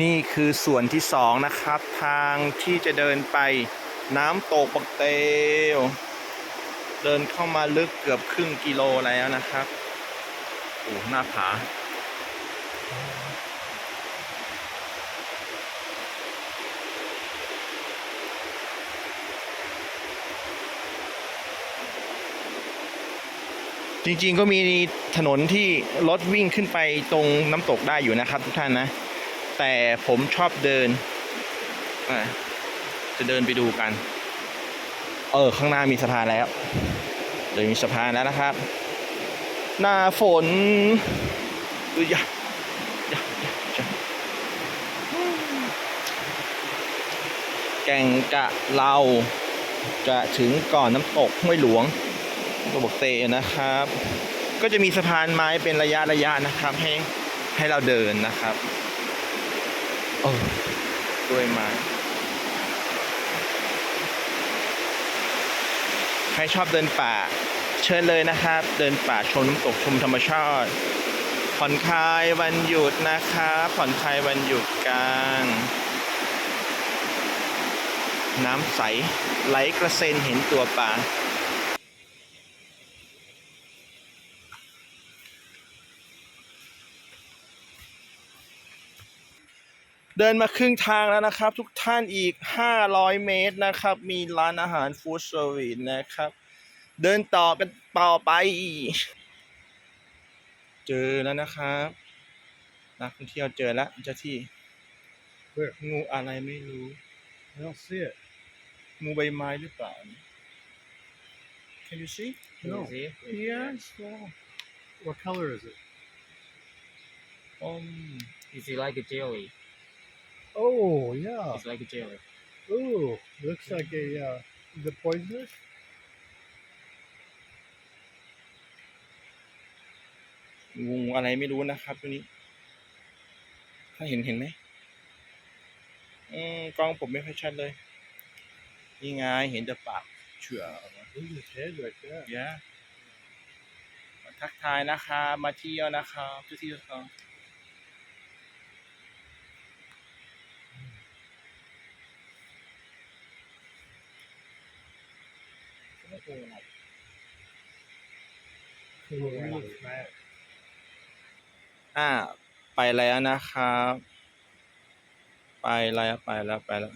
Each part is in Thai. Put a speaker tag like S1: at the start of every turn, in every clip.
S1: นี่คือส่วนที่สองนะครับ ทางที่จะเดินไปน้ำตกบักเตลเดินเข้ามาลึกเกือบครึ่งกิโลแล้วนะครับโอ้หน้าผาจริงๆก็มีถนนที่รถวิ่งขึ้นไปตรงน้ำตกได้อยู่นะครับทุกท่านนะ แต่ผมชอบเดิน จะเดินไปดูกัน เออ ข้างหน้ามีสะพานแล้ว เดี๋ยวมีสะพานแล้วนะครับ หน้าฝนอยยะยะยะยะแก่งกะเราจะถึงก่อนน้ำตกห้วยหลวงตัวบกเตนะครับ ก็จะมีสะพานไม้เป็นระยะระยะนะครับ ให้ให้เราเดินนะครับ โอ้ด้วยไม้ใครชอบเดินป่า เชิญเลยนะครับ เดินป่าชมน้ำตกชมธรรมชาติผ่อนคลายวันหยุดนะครับ ผ่อนคลายวันหยุดกันน้ำใสไหลกระเซ็นเห็นตัวปลา เดินมาครึ่งทางแล้วนะครับ ทุกท่านอีก 500 เมตรนะครับ มีร้านอาหารฟู้ดเซอร์วิสนะครับ เดินต่อกันต่อไป เจอแล้วนะครับนักท่องเที่ยวเจอแล้วเจ้าที่
S2: Where?
S1: งูอะไรไม่รู้
S2: I don't see it.
S1: งูใบไม้หรือเปล่า Can you see
S2: No.
S3: See?
S1: Yes wow
S2: What color is it?
S1: um
S3: Is it like a jelly?
S2: Oh, yeah.
S3: It's like a jelly.
S2: Ooh, looks like a. Uh, is it poisonous?
S1: งูอะไรไม่รู้นะครับตัวนี้ ถ้าเห็นเห็นไหมอืมกล้องผมไม่ค่อยชัดเลย นี่ไงเห็นแต่ปากเฉื่อย
S2: Look at his head right there.
S1: ยะมาทักทายนะครับมาเที่ยวนะครับทุกที่ทุกทาง อ่า ไปแล้วนะครับ ไปแล้วไปแล้วไปแล้ว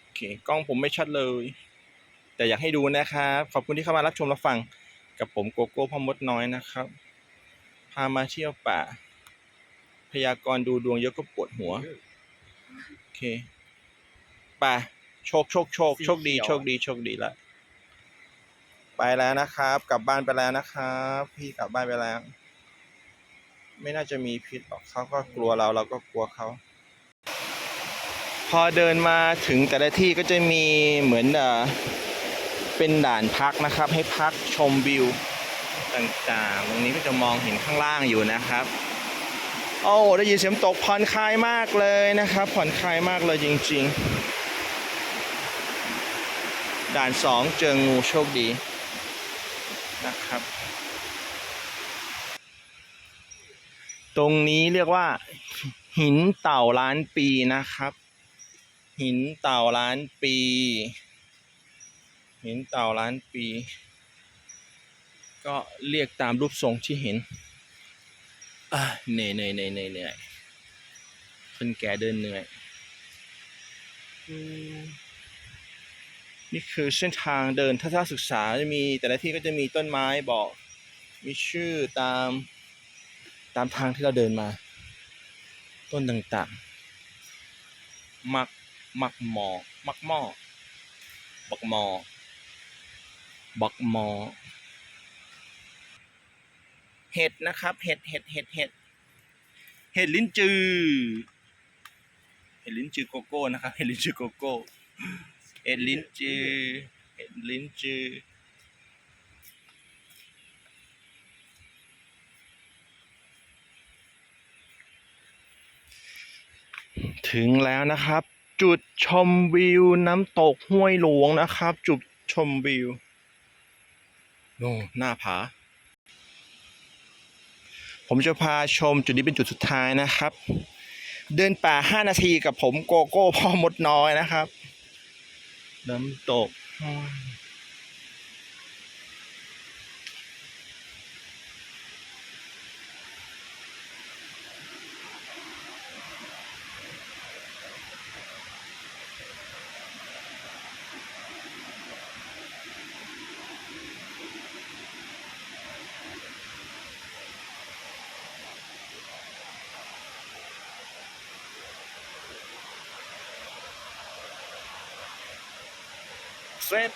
S1: โอเคกล้องผมไม่ชัดเลย แต่อยากให้ดูนะครับ ขอบคุณที่เข้ามารับชมรับฟัง กับผมโกโก้พ่อมดน้อยนะครับ พามาเที่ยวป่า พยากรณ์ดูดวงเยอะก็ปวดหัว โอเคไป่า โชคโชคโชคโชคดีโชคดีโชคดีละไปแล้วนะครับ กลับบ้านไปแล้วนะครับ พี่กลับบ้านไปแล้ว ไม่น่าจะมีพิษหรอกเขาก็กลัวเราเราก็กลัวเขาพอเดินมาถึงแต่ละที่ก็จะมีเหมือนเอ่อเป็นด่านพักนะครับ ให้พักชมวิวต่างๆ ตรงนี้ก็จะมองเห็นข้างล่างอยู่นะครับ โอ้ได้ยินเสียงตกผ่อนคลายมากเลยนะครับ ผ่อนคลายมากเลยจริง ๆ ด่านสองเจองูโชคดีนะครับ ตรงนี้เรียกว่า หินเต่าล้านปีนะครับ หินเต่าล้านปี หินเต่าล้านปี ก็เรียกตามรูปทรงที่เห็นเหนื่อยเหนื่อยเหนื่อยเหนื่อยคนแก่เดินเหนื่อย นี่คือเส้นทางเดินทัศนศึกษาจะมีแต่ละที่ก็จะมีต้นไม้บอก มีชื่อตามตามทางที่เราเดินมา ต้นต่างๆ มักมักหมอ มักหม้อบักหมอ บักหมอ เห็ดนะครับ เห็ดเห็ดเห็ดเห็ดเห็ดลิ้นจือ เห็ดลิ้นจือโกโก้นะครับ เห็ดลิ้นจือโกโก้ เห็ดลิ้นจือเห็ดลิ้นจือถึงแล้วนะครับ จุดชมวิวน้ำตกห้วยหลวงนะครับ จุดชมวิวโน่หน้าผา ผมจะพาชมจุดนี้เป็นจุดสุดท้ายนะครับ เดินป่า 5 นาทีกับผมโกโก้พ่อมดน้อยนะครับ น้ำตก เสร็จ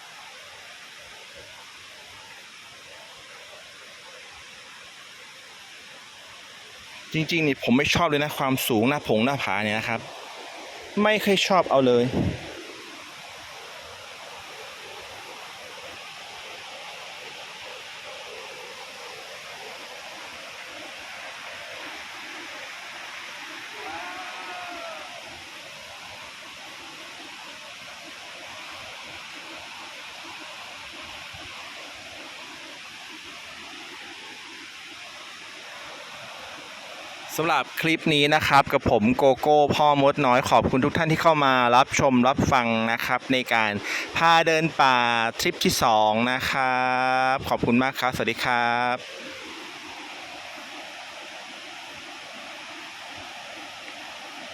S1: จริงๆนี่ผมไม่ชอบเลยนะความสูงหน้าผงหน้าผาเนี่ยนะครับ ไม่เคยชอบเอาเลย สำหรับคลิปนี้นะครับกับผมโกโก้พ่อมดน้อยขอบคุณทุกท่านที่เข้ามารับชมรับฟังนะครับ ในการพาเดินป่าทริปที่ 2 นะครับ ขอบคุณมากครับ สวัสดีครับ